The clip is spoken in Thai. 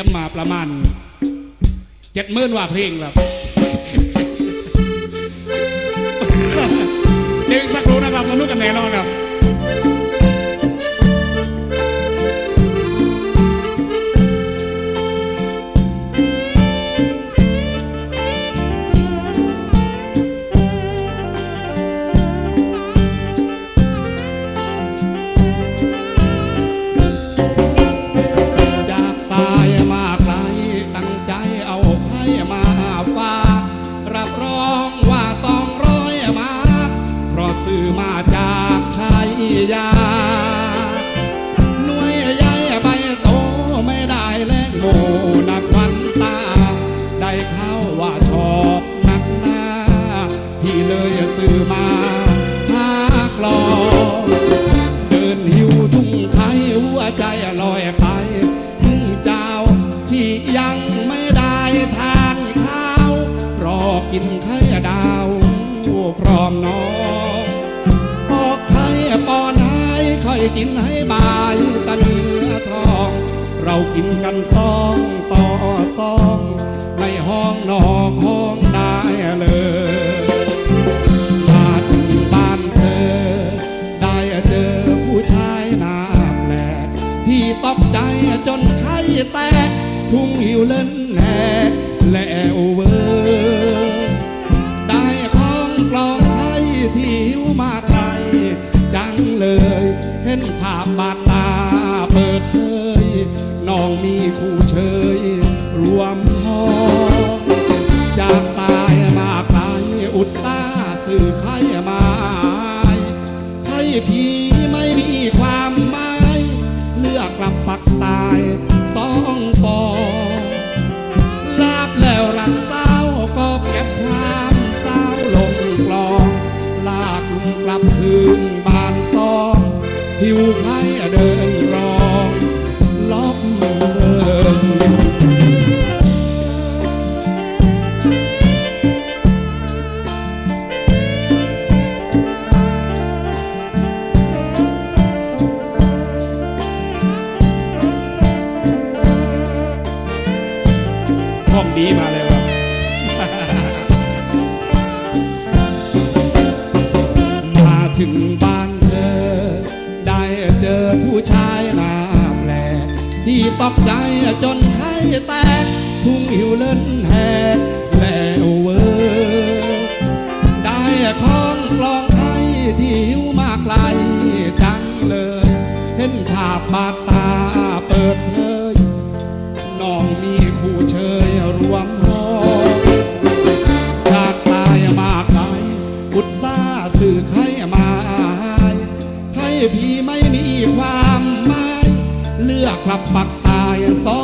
จะมาประมาณเจ็ดหมื่นว่าเพลงครับเดี๋ยวสักครู่นะครับสนุกกันแน่นอนครับ ว่าชอบนักหน้า พี่เลยซื้อมาหากลองเดินหิวทุ่งไทยหัวใจลอยไปถึงเจ้าที่ยังไม่ได้ทานข้าว รอกินไข่ดาวพร้อมน้องปอกไข่ปอนให้ค่อยกินให้บายตะเนื้อทอง เรากินกันสองต่อ องนอกห้องได้เลย มาถึงบ้านเธอ ได้เจอผู้ชายหน้าแปลกพี่ตกใจจนไข้แตก ทุ่งหิวเล่นแหกและโอเวอร์ได้ของกลองไทยที่หิวมาไกลจังเลย เห็นภาพบาดตาเปิดเผยน้องมีคู่ สื่อไข่หมายไข่พีไม่มีความหมายเลือกกลับปักตายสองฟองลาบแล้วรักเศร้าก็เก็บความเศร้าลงกลองลากลุงกลับคืนบานซองหิวไข่เดิน ของดีมาเลยครับมาถึงบ้านเธอ ได้เจอผู้ชายหน้าแปลกที่ตกใจจนไข้แตกทุ่งหิวเล่นแหกแล้วเวอร์ได้ของกลองไทยที่หิวมากไกลจังเลย เห็นภาพบาดตา กลับปักตายสอง